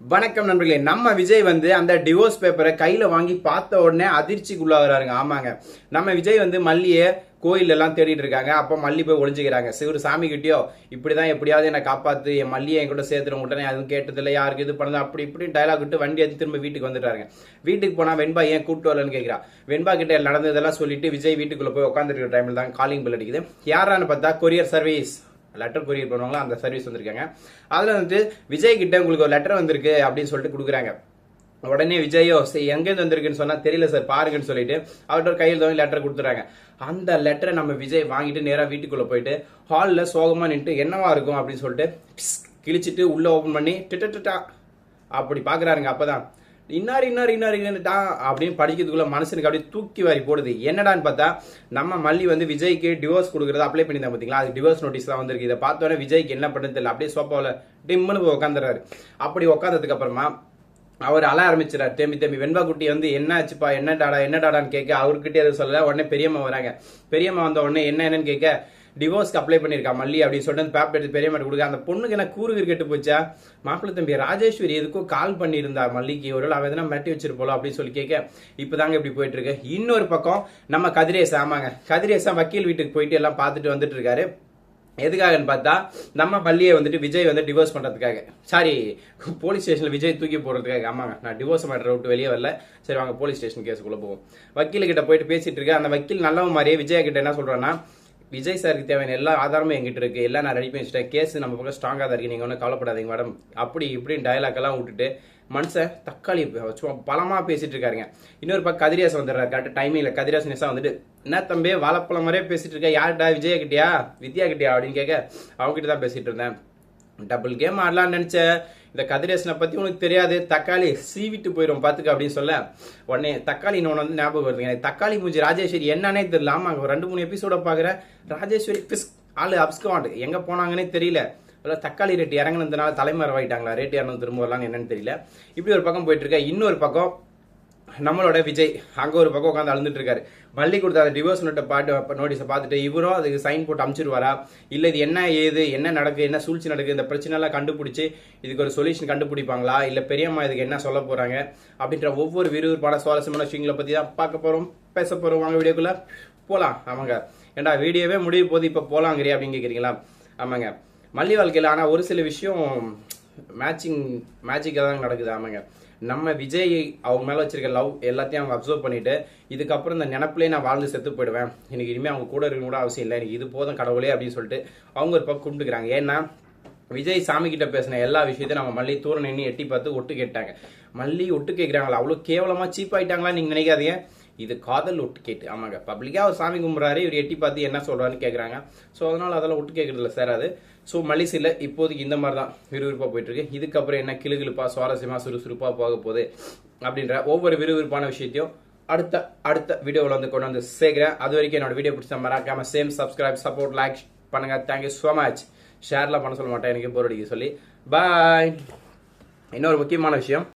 வணக்கம் நண்பர்களே நம்ம விஜய் வந்து அந்த டிவோர்ஸ் பேப்பரை கையில் வாங்கி பார்த்த உடனே அதிர்ச்சிக்குள்ளாகிறாருங்க. ஆமாங்க. நம்ம விஜய் வந்து மல்லியை கோயிலெல்லாம் தேடிட்டு இருக்காங்க. அப்போ மல்லி போய் ஒளிஞ்சுக்கிறாங்க. சிவரு சாமி கிட்டயோ? இப்படிதான் எப்படியாவது என்னை காப்பாற்று என் மல்லியை என் கூட சேர்த்துட்டு உடனே அதுவும் கேட்டதில்லை யாருக்கு இது பண்ணது அப்படி இப்படி டைலாக் விட்டு வண்டி எடுத்து திரும்ப வீட்டுக்கு வந்துட்டாருங்க வீட்டுக்கு போனால் வெண்பா ஏன் கூப்பிட்டு வரலன்னு கேட்குறா வெண்பா கிட்ட நடந்ததெல்லாம் சொல்லிட்டு விஜய் வீட்டுக்குள்ளே போய் உட்காந்துருக்கிற டைமில் தான் காலிங் பில் அடிக்குது. யாரான்னு பார்த்தா கொரியர் சர்வீஸ் லெட்டர் கொரியர் பண்ணுவாங்களா அந்த சர்வீஸ் வந்திருக்காங்க. அதில் வந்துட்டு விஜய் கிட்ட உங்களுக்கு ஒரு லெட்டர் வந்திருக்கு அப்படின்னு சொல்லிட்டு கொடுக்குறாங்க. உடனே விஜயோ சரி எங்கேருந்து வந்திருக்குன்னு சொன்னால் தெரியல சார் பாருங்கன்னு சொல்லிட்டு அவர்கிட்ட கையில் தான் லெட்டர் கொடுத்துறாங்க அந்த லெட்டரை நம்ம விஜய் வாங்கிட்டு நேராக வீட்டுக்குள்ளே போயிட்டு ஹாலில் சோகமாக நின்று என்னவா இருக்கும் அப்படின்னு சொல்லிட்டு கிழிச்சிட்டு உள்ளே ஓப்பன் பண்ணி டிட்டா அப்படி பார்க்கறாருங்க அப்போ தான் இன்னார் இன்னார் இன்னார் இன்னார்டா அப்படின்னு படிக்கிறதுக்குள்ள மனசுக்கு அப்படியே தூக்கி வாரி போடுது. என்னடான்னு பார்த்தா நம்ம மல்லி வந்து விஜய்க்கு டிவோர்ஸ் கொடுக்குறத அப்ளை பண்ணியிருந்தா பார்த்தீங்களா? அது டிவோர்ஸ் நோட்டீஸ் தான் வந்திருக்கு. இதை பார்த்தோன்னே விஜய்க்கு என்ன பண்ணுறது தெரியல. அப்படியே சோப்பாவில் டிம்முன்னு போய் உட்காந்துறாரு அப்படி உட்காந்ததுக்கு அப்புறமா அவர் அழ ஆரம்பிச்சிடார் தேம்பி தேம்பி வெண்பா குட்டி வந்து என்ன ஆச்சுப்பா என்ன டாடா? என்ன டாடான்னு கேட்க அவர்கிட்ட எதுவும் சொல்லல. உடனே பெரியம்மா வராங்க. பெரியம்மா வந்த உடனே என்ன என்னன்னு கேட்க டிவோர்ஸ்க்கு அப்ளை பண்ணியிருக்கா மல்லி? அப்படின்னு சொல்லிட்டு அந்த பேப்பர் எடுத்து பெரியம்மா கொடுக்க அந்த பொண்ணுக்கு என்ன கூறுகிற கெட்டு போச்சா? மாப்பிள்ளை தம்பி ராஜேஸ்வரி எதுக்கோ கால் பண்ணியிருந்தா மல்லிக்கு. ஒரு அவள் எதனா மிரட்டி வச்சிருப்போம் அப்படின்னு சொல்லி கேட்க இப்பதாங்க இப்படி போயிட்டு இருக்கு இன்னொரு பக்கம் நம்ம கதிரேசா ஆமாங்க. கதிரேசா வக்கீல் வீட்டுக்கு போயிட்டு எல்லாம் பார்த்துட்டு வந்துட்டு இருக்காரு. எதுக்காகன்னு பார்த்தா நம்ம பள்ளியை வந்துட்டு விஜய் வந்து டிவோர்ஸ் பண்ணுறதுக்காக சாரி போலீஸ் ஸ்டேஷனில் விஜய் தூக்கி போடுறதுக்காக. ஆமாங்க நான் டிவோர்ஸ் பண்ணுற விட்டு வெளியே வரல. சரி வாங்க போலீஸ் ஸ்டேஷன் கேஸுக்குள்ள போவோம். வக்கீல்கிட்ட போயிட்டு பேசிட்டு இருக்கேன் அந்த வக்கீல் நல்லவன் மாதிரியே விஜய் கிட்ட என்ன சொல்றான்னா விஜய் சாருக்கு தேவையான எல்லா ஆதாரமும் எங்கிட்ட இருக்கு. எல்லாம் நான் ரெடி பண்ணி வச்சுட்டேன். கேஸ் நம்ம பக்கம் ஸ்ட்ராங்காக தான் இருக்கு. நீங்கள் ஒன்றும் கவலைப்படாதீங்க மேடம் அப்படி இப்படின்னு டயலாக் எல்லாம் விட்டுட்டு மனுஷன் தக்காளி சும்மா பலமாக பேசிட்டு இருக்காருங்க. இன்னொரு பக்கம் கதிரியாசன் வந்துடுறாரு. கரெக்டாக டைமிங்ல கதிரியாசன் நேசா வந்துட்டு என்ன தம்பி வாழைப்பழம் மாதிரியே பேசிட்டு இருக்க? யார்டா விஜயா கிட்டயா? வித்யா கிட்டயா? அப்படின்னு கேட்க அவங்ககிட்ட தான் பேசிட்டு இருந்தேன். டபுள் கேம் ஆடலாம்னு நினச்சேன். இந்த கதிரேசனை பத்தி உனக்கு தெரியாது. தக்காளி சீவிட்டு போயிடும் பாத்துக்க அப்படின்னு சொல்ல. உடனே தக்காளி இன்னொன்று வந்து ஞாபகம் வருதுங்க எனக்கு தக்காளி மூஞ்சி ராஜேஸ்வரி என்னன்னே தெரியல. ஆமாங்க ஒரு ரெண்டு மூணு எபிசோட பாக்குறேன் ராஜேஸ்வரி பிஸ் ஆளு அப்ஸ்காண்ட். எங்க போனாங்கன்னே தெரியல. இல்ல தக்காளி ரேட் இறங்குனதுனால தலைமறைவாயிட்டாங்களா? ரேட் இறங்கு திரும்ப வரலான்னு என்னன்னு தெரியல. இப்படி ஒரு பக்கம் போயிட்டு இருக்க. இன்னொரு பக்கம் நம்மளோட விஜய் அங்கே ஒரு பக்கம் உட்காந்து அழுந்துட்டு இருக்காரு மல்லி கொடுத்த அந்த டிவோர்ஸ் நோட்டை பாட்டு நோட்டீஸை பார்த்துட்டு இவரும் அதுக்கு சைன் போட்டு அமுச்சிருவாரா? இல்லை இது என்ன ஏது என்ன நடக்குது என்ன சூழ்ச்சி நடக்கு இந்த பிரச்சனைலாம் கண்டுபிடிச்சி இதுக்கு ஒரு சொல்யூஷன் கண்டுபிடிப்பாங்களா? இல்லை பெரியம்மா இதுக்கு என்ன சொல்ல போகிறாங்க அப்படின்ற ஒவ்வொரு விறுவிறுப்பான சுவாரஸ்யமான விஷயங்களை பற்றி தான் பார்க்க போகிறோம் பேச போகிறோம் வாங்க வீடியோக்குள்ளே போகலாம் ஆமாங்க. ஏண்டா வீடியோவே முடிய போது இப்போ போலாங்கிறியா அப்படின்னு கேட்குறீங்களா ஆமாங்க. மல்லி வாழ்க்கையில் ஆனால் ஒரு சில விஷயம் மேட்சிங் மேஜிக்காக தான் நடக்குது ஆமாங்க. நம்ம விஜய் அவங்க மேலே வச்சிருக்க லவ் எல்லாத்தையும் அவங்க அப்சர்வ் பண்ணிட்டு இதுக்கப்புறம் இந்த நினப்பிலே நான் வாழ்ந்து செத்து போயிடுவேன். எனக்கு இனிமேல் அவங்க கூட இருக்கணும் கூட அவசியம் இல்லை. எனக்கு இது போதும் கடவுளே அப்படின்னு சொல்லிட்டு அவங்க ஒரு பக்கம் கும்பிட்டுக்கிறாங்க. ஏன்னா விஜய் சாமி கிட்ட பேசின எல்லா விஷயத்தையும் நம்ம மல்லி தூரம் நின்று எட்டி பார்த்து ஒட்டு கேட்டாங்க. மல்லி ஒட்டு கேட்குறாங்களா அவ்வளோ கேவலமாக சீப் ஆயிட்டாங்களா நீங்க நினைக்காதீங்க. இது காதல் ஒட்டு கேட்டு ஆமாங்க. பப்ளிக்காக அவர் சாமி கும்பிட்றாரு இவர் எட்டி பார்த்து என்ன சொல்கிறாருன்னு கேட்குறாங்க ஸோ அதனால் அதெல்லாம் ஒட்டு கேட்குறதுல சேராது ஸோ மலிசில இப்போதைக்கு இந்த மாதிரி தான் விறுவிறுப்பாக போயிட்டுருக்கு. இதுக்கப்புறம் என்ன கிளுகிழுப்பா சுவாரஸ்யமாக சுறுசுறுப்பாக போக போகுது அப்படின்ற ஒவ்வொரு விறுவிறுப்பான விஷயத்தையும் அடுத்த அடுத்த வீடியோவில் வந்து கொண்டு வந்து சேர்க்குறேன். அது வரைக்கும் என்னோட வீடியோ பிடிச்சா மறக்காமல் சேம் சப்ஸ்கிரைப் சப்போர்ட் லைக் பண்ணுங்க. தேங்க்யூ ஸோ மச் ஷேர்லாம் பண்ண சொல்ல மாட்டேன். எனக்கு போர் அடிக்க சொல்லி. பாய் இன்னொரு முக்கியமான விஷயம்.